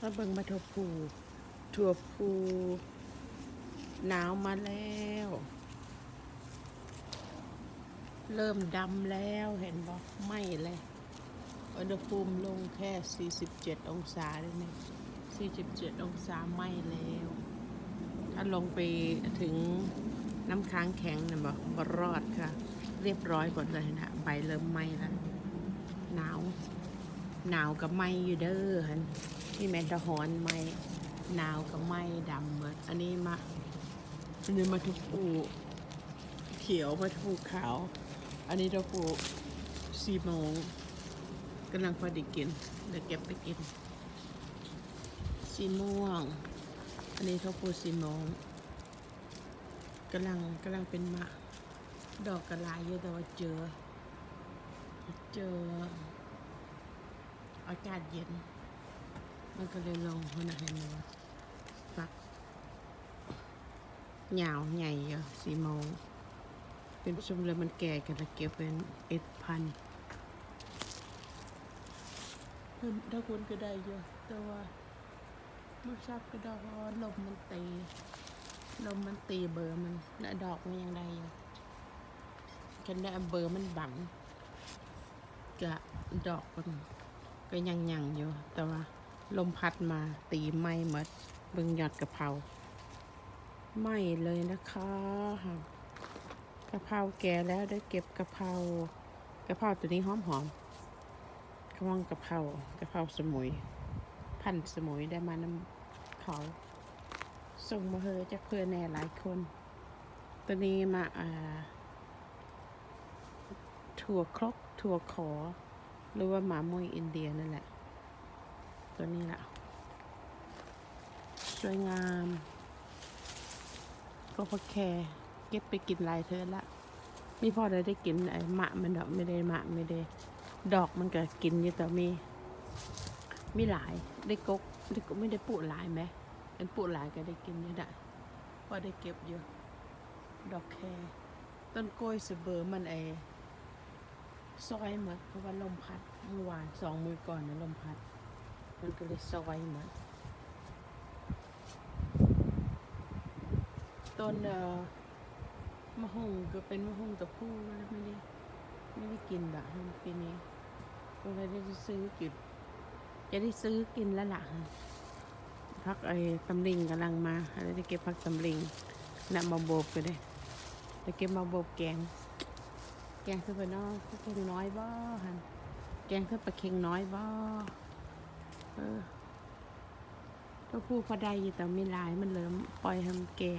มาเบิ่งมาทัวภูทัวภูหนาวมาแล้ว เริ่มดำแล้วเห็นบ่ไหม่เลยอุณหภูมิลงแค่ 47 องศาเลยเนี่ย47 องศาไหม่แล้ว ถ้าลงไปถึงน้ำค้างแข็งเนะบอกบรอดค่ะ เรียบร้อยหมดเลยนะใบเริ่มไหม้แล้วหนาว หนาวกับไหม้อยู่เด้อฮัน นี่แมนตะหอนไม้หนาวกับไม้ดำหมดอันนี้มาอันนี้มาทุกปูเขียวมาทุกขาว อันนี้เราปูสี่โมงกำลังพอดีกินเดี๋ยวเก็บไปกินสีม่วง อันนี้เขาปูสีโมงกำลังกำลังเป็นมะ ดอกกระลายเยอะแต่ว่าเจอ เจอ อากาศเย็น มันก็เลยลงหัวหน้าห้มันฟักยาวใหญ่เยอะสีโมงเป็นชมเลยมันแก่กันแล้วเก็บเป็นเอ็ดพันเพิ่นถ้าคุณก็ได้เยอะแต่ว่ามันชอบกระดอกลมมันตีลมมันตีเบอร์มันและดอกมันยังได้อยู่กันได้เบอร์มันบังกะดอกมันก็ยังยังอยู่แต่ว่า ลมพัดมาตีไหม้หมดเบิ่งยอดกะเพราไหม้เลยนะคะกะเพราแก่แล้วได้เก็บกะเพรากะเพราตัวนี้หอมหอมกระวังกะเพรากะเพราสมุย พันสมุยได้มานำเขาส่งมาเฮอจากเพื่อนแน่หลายคน ตัวนี้มาอ่าถั่วครกถั่วขอ หรือว่าหมามุยอินเดียนั่นแหละ ตัวนี้แหละสวยงามก็พอแค่เก็บไปกินลายเธอละม่พอได้ได้กินไอ้หมะมันดอกไม่ได้หมะไม่ได้ ดอกมันก็กินอยู่แต่มีมีหลายได้กกได้กกไม่ได้ปลูหลายไหมอันปลูหลายก็ได้กินอยู่ได้พอได้เก็บอยู่ดอกแครต้นกล้วยสเบอร์มันไอซอยหมดเพราะว่าลมพัดเมื่อวานสองมือก่อนนะลมพัด มันก็เลยซอยหมดต้นเอ่อมะฮุงก็เป็นมะฮุงตะพูแล้วไม่ได้ไม่ได้กินแบบปีนี้ก็เลยได้ซื้อกินจะได้ซื้อกินแล้วล่ะพักไอ้ตำลิงกำลังมาอะไรได้เก็บพักตำลิงนำมาโบบก็ได้ได้เก็บมาโบบแกง แกงคือเป็นน้อยเค็งน้อยบ่ฮันแกงคือปลาเค็งน้อยบ่ เออตัวผู้พอได้แต่ไม่หลายมันเหลิมปล่อยทำแก่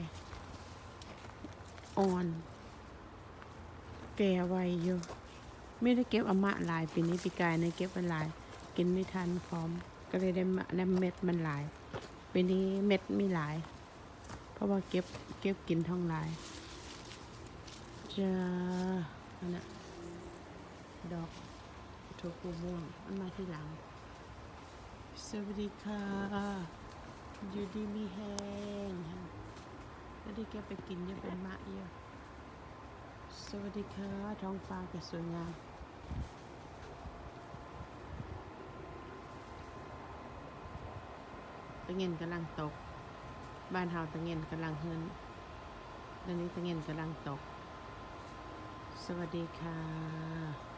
อ่อน แก่ไวอยู่ไม่ได้เก็บอมะหลายปีนี้ปีกายในเก็บเอาหลาย กินไม่ทันพร้อม ก็เลยได้มะได้เม็ดมันหลายปีนี้เม็ดไม่หลาย เพราะว่าเก็บเก็บกินท้องหลายจะอันนะดอกโทกูม่วงมันมาที่หลัง สวัสดีค่ะอยู่ดีมีแห้งก็ได้เก็บไปกินเยอะเป็นมะเยอะสวัสดีค่ะ ท้องฟ้าก็สวยงามตะเงินกำลังตก บ้านเฮาตะเงินกำลังเฮินตอนนี้ตะเงินกำลังตก สวัสดีค่ะ